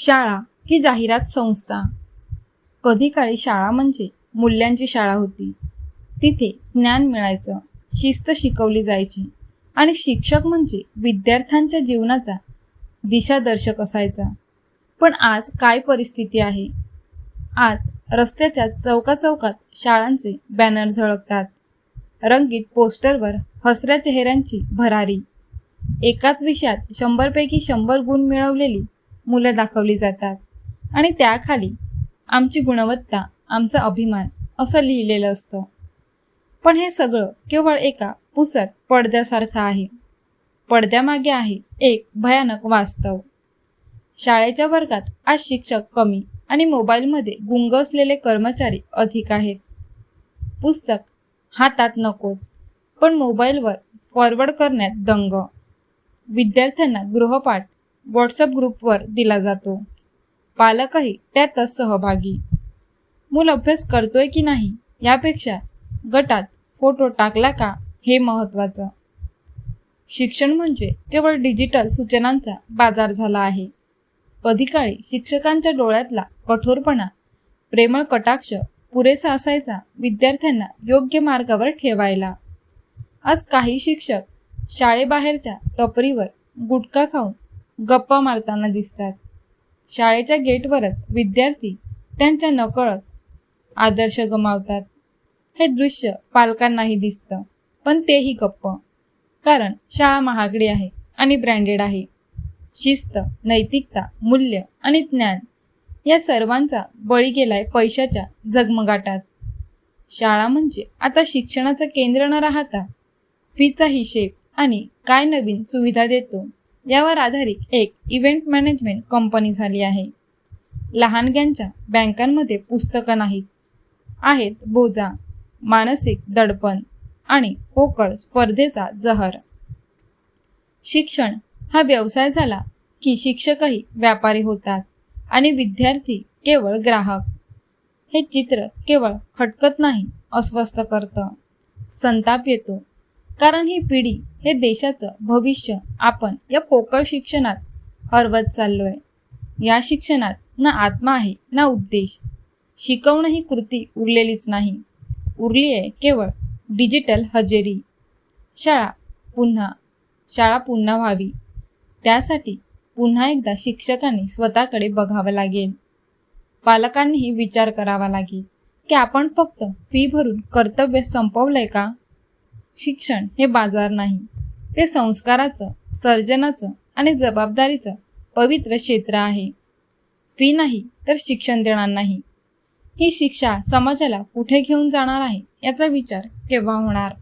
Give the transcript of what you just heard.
शाळा ही जाहिरात संस्था. कधी काळी शाळा म्हणजे मूल्यांची शाळा होती. तिथे ज्ञान मिळायचं शिस्त शिकवली जायची आणि शिक्षक म्हणजे विद्यार्थ्यांच्या जीवनाचा दिशादर्शक असायचा. पण आज काय परिस्थिती आहे? आज रस्त्याच्या चौकाचौकात शाळांचे बॅनर झळकतात. रंगीत पोस्टरवर हसऱ्या चेहऱ्यांची भरारी. एकाच विषयात शंभरपैकी शंभर गुण मिळवलेली मुलं दाखवली जातात. आणि त्याखाली आमची गुणवत्ता आमचा अभिमान असं लिहिलेलं असतं. पण हे सगळं केवळ एका पुसट पडद्यासारखं आहे. पडद्यामागे आहे एक भयानक वास्तव. शाळेच्या वर्गात आज शिक्षक कमी आणि मोबाईलमध्ये गुंग असलेले कर्मचारी अधिक आहेत. पुस्तक हातात नकोत पण मोबाईलवर फॉरवर्ड करण्यात दंग. विद्यार्थ्यांना गृहपाठ व्हॉट्सअप ग्रुपवर दिला जातो. पालकही त्यातच सहभागी. मूल अभ्यास करतोय की नाही यापेक्षा गटात फोटो टाकला का हे महत्त्वाचं. शिक्षण म्हणजे केवळ डिजिटल सूचनांचा बाजार झाला आहे. कधीकाळी शिक्षकांच्या डोळ्यातला कठोरपणा प्रेमळ कटाक्ष पुरेसा असायचा विद्यार्थ्यांना योग्य मार्गावर ठेवायला. आज काही शिक्षक शाळेबाहेरच्या टपरीवर गुटखा खाऊन गप्पा मारताना दिसतात. शाळेच्या गेटवरच विद्यार्थी त्यांच्या नकळत आदर्श गमावतात. हे दृश्य पालकांनाही दिसतं पण तेही गप्प. कारण शाळा महागडी आहे आणि ब्रँडेड आहे. शिस्त नैतिकता मूल्य आणि ज्ञान या सर्वांचा बळी गेलाय पैशाच्या जगमगाटात. शाळा म्हणजे आता शिक्षणाचं केंद्र न राहता फीचा हिशेब आणि काय नवीन सुविधा देतो. यावर आधारित एक इव्हेंट मॅनेजमेंट कंपनी झाली आहे. लहानग्यांच्या बँकांमध्ये पुस्तकं नाहीत. आहेत बोजा मानसिक दडपण आणि पोकळ स्पर्धेचा जहर. शिक्षण हा व्यवसाय झाला की शिक्षकही व्यापारी होतात आणि विद्यार्थी केवळ ग्राहक. हे चित्र केवळ खटकत नाही अस्वस्थ करतं. संताप येतो कारण ही पिढी हे देशाचं भविष्य आपण या पोकळ शिक्षणात हरवत चाललोय. या शिक्षणात ना आत्मा आहे ना उद्देश. शिकवणं ही कृती उरलेलीच नाही. उरली आहे केवळ डिजिटल हजेरी. शाळा पुन्हा शाळा पुन्हा व्हावी. त्यासाठी पुन्हा एकदा शिक्षकांनी स्वतःकडे बघावं लागेल. पालकांनीही विचार करावा लागेल की आपण फक्त फी भरून कर्तव्य संपवलंय का? शिक्षण हे बाजार नाही. ते संस्काराचं सर्जनाचं आणि जबाबदारीचं पवित्र क्षेत्र आहे. फी नाही तर शिक्षण देणार नाही. ही शिक्षा समाजाला कुठे घेऊन जाणार आहे याचा विचार केव्हा होणार?